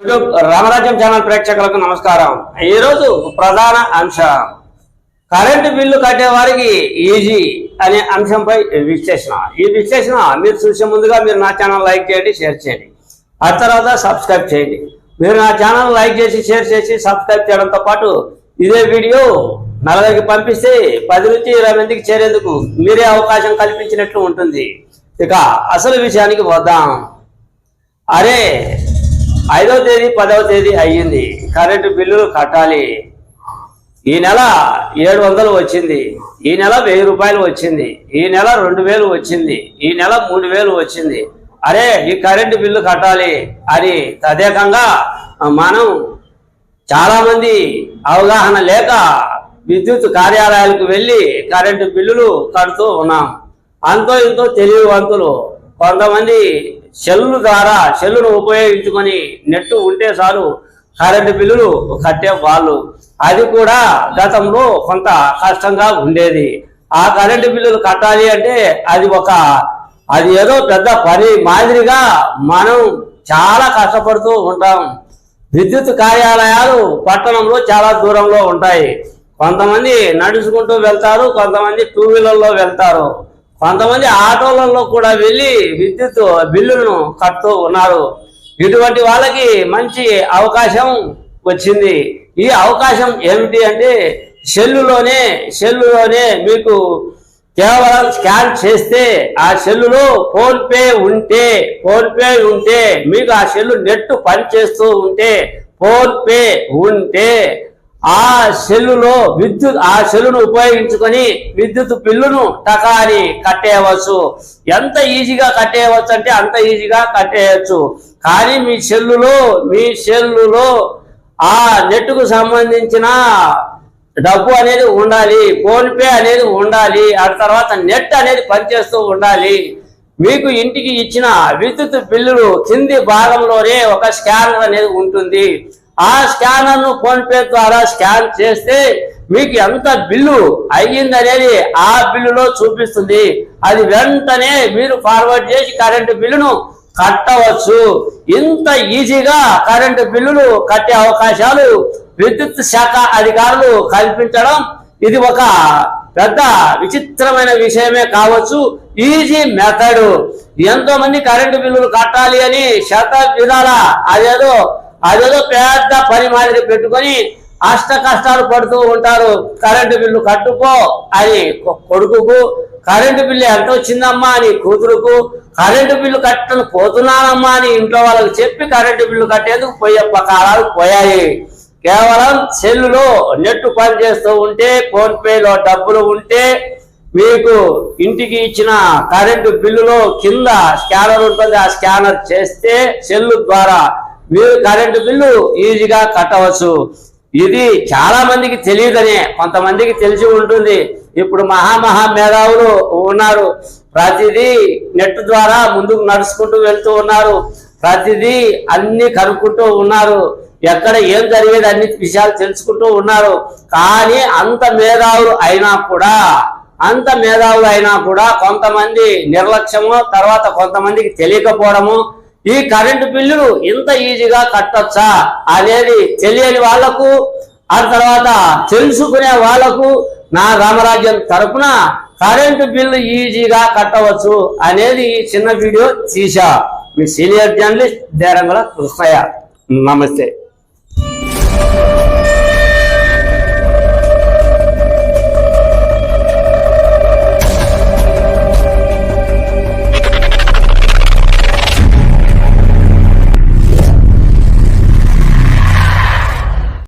YouTube రామరాజ్యం channel ప్రేక్షకులకు నమస్కారం. ఈరోజు ప్రధాన అంశం. కరెంటు బిల్లు కట్టే వారికి ఈజీ అనే అంశంపై విశ్లేషణ. ఈ విశ్లేషణ మీరు చూసే ముందుగా మీరు నా ఛానల్ లైక్ చేయండి షేర్ చేయండి. ఆ తర్వాత సబ్స్క్రైబ్ చేయండి. మీరు నా ఛానల్ లైక్ చేసి షేర్ చేసి సబ్స్క్రైబ్ చేయడంతో పాటు ఇదే వీడియో నలుగురికి పంపిస్తే పది నుంచి ఇరవై మందికి చేరేందుకు మీరే అవకాశం కల్పించినట్లు ఉంటుంది. ఇక అసలు విషయానికి వద్దాం. అరే ఐదవ తేదీ పదవ తేదీ అయ్యింది. కరెంటు బిల్లులు కట్టాలి. ఈ నెల ఏడు వందలు వచ్చింది. ఈ నెల వెయ్యి రూపాయలు వచ్చింది. ఈ నెల రెండు వేలు వచ్చింది. ఈ నెల మూడు వేలు వచ్చింది. అరే ఈ కరెంటు బిల్లు కట్టాలి అని తదేకంగా మనం చాలా మంది అవగాహన లేక విద్యుత్ కార్యాలయాలకు వెళ్ళి కరెంటు బిల్లులు కడుతూ ఉన్నాం. అంతో ఇంతో తెలివివంతులు. కొంతమంది సెల్లు ద్వారా సెల్లును ఉపయోగించుకొని నెట్ ఉంటే చాలు కరెంటు బిల్లులు కట్టే వాళ్ళు. అది కూడా గతంలో కొంత కష్టంగా ఉండేది. ఆ కరెంటు బిల్లులు కట్టాలి అంటే అది ఒక అది ఏదో పెద్ద పని మాదిరిగా మనం చాలా కష్టపడుతూ ఉంటాం. విద్యుత్ కార్యాలయాలు పట్టణంలో చాలా దూరంలో ఉంటాయి. కొంతమంది నడుచుకుంటూ వెళ్తారు కొంతమంది టూ వీలర్లో వెళ్తారు. కొంతమంది ఆటోలలో కూడా వెళ్ళి విద్యుత్ బిల్లులను కడుతూ ఉన్నారు. ఇటువంటి వాళ్ళకి మంచి అవకాశం వచ్చింది. ఈ అవకాశం ఏమిటి అంటే సెల్లులోనే సెల్లులోనే మీకు కేవలం స్కాన్ చేస్తే ఆ సెల్లులో ఫోన్పే ఉంటే ఫోన్పే ఉంటే మీకు ఆ సెల్లు నెట్ పనిచేస్తూ ఉంటే ఫోన్పే ఉంటే ఆ సెల్లులో విద్యుత్ ఆ సెల్లును ఉపయోగించుకొని విద్యుత్ బిల్లును టకాని కట్టేయవచ్చు. ఎంత ఈజీగా కట్టేయవచ్చు అంటే అంత ఈజీగా కట్టేయచ్చు. కానీ మీ సెల్లులో మీ సెల్లులో ఆ నెట్కు సంబంధించిన డబ్బు అనేది ఉండాలి ఫోన్ పే అనేది ఉండాలి ఆ తర్వాత నెట్ అనేది పనిచేస్తూ ఉండాలి. మీకు ఇంటికి ఇచ్చిన విద్యుత్ బిల్లులు కింది భాగంలోనే ఒక స్కానర్ అనేది ఉంటుంది. ఆ స్కానర్ను ఫోన్ పే ద్వారా స్కాన్ చేస్తే మీకు ఎంత బిల్లు అయ్యిందనేది ఆ బిల్లులో చూపిస్తుంది. అది వెంటనే మీరు ఫార్వర్డ్ చేసి కరెంటు బిల్లును కట్టవచ్చు. ఇంత ఈజీగా కరెంటు బిల్లులు కట్టే అవకాశాలు విద్యుత్ శాఖ అధికారులు కల్పించడం ఇది ఒక పెద్ద విచిత్రమైన విషయమే కావచ్చు. ఈజీ మెథడ్ ఎంతో మంది కరెంటు బిల్లులు కట్టాలి అని శత విధాల అదేదో అదేదో పెద్ద పని మాదిరి పెట్టుకొని అష్ట కష్టాలు పడుతూ ఉంటారు. కరెంటు బిల్లు కట్టుకో అని కొడుకుకు కరెంటు బిల్లు ఎంత వచ్చిందమ్మా అని కూతురుకు కరెంటు బిల్లు కట్టను పోతున్నానమ్మా అని ఇంట్లో వాళ్ళకి చెప్పి కరెంటు బిల్లు కట్టేందుకు పోయే కాలాలు పోయాయి. కేవలం సెల్లులో నెట్ పని చేస్తూ ఉంటే ఫోన్ పేలో డబ్బులు ఉంటే మీకు ఇంటికి ఇచ్చిన కరెంటు బిల్లులో కింద స్కానర్ ఉంటుంది. ఆ స్కానర్ చేస్తే సెల్లు ద్వారా మీరు కరెంటు బిల్లు ఈజీగా కట్టవచ్చు. ఇది చాలా మందికి తెలియదనే కొంతమందికి తెలిసి ఉంటుంది. ఇప్పుడు మహామహా మేధావులు ఉన్నారు. ప్రతిదీ నెట్ ద్వారా ముందుకు నడుచుకుంటూ వెళ్తూ ఉన్నారు. ప్రతిదీ అన్ని కనుక్కుంటూ ఉన్నారు. ఎక్కడ ఏం జరిగేది అన్ని విషయాలు తెలుసుకుంటూ ఉన్నారు. కానీ అంత మేధావులు అయినా కూడా అంత మేధావులు అయినా కూడా కొంతమంది నిర్లక్ష్యము తర్వాత కొంతమందికి తెలియకపోవడము ఈ కరెంటు బిల్లు ఇంత ఈజీగా కట్టొచ్చా అనేది తెలియని వాళ్ళకు ఆ తర్వాత తెలుసుకునే వాళ్ళకు నా రామరాజ్యం తరపున కరెంటు బిల్లు ఈజీగా కట్టవచ్చు అనేది ఈ చిన్న వీడియో తీసా మీ సీనియర్ జర్నలిస్ట్ దేరంగల కృష్ణయ్య. నమస్తే.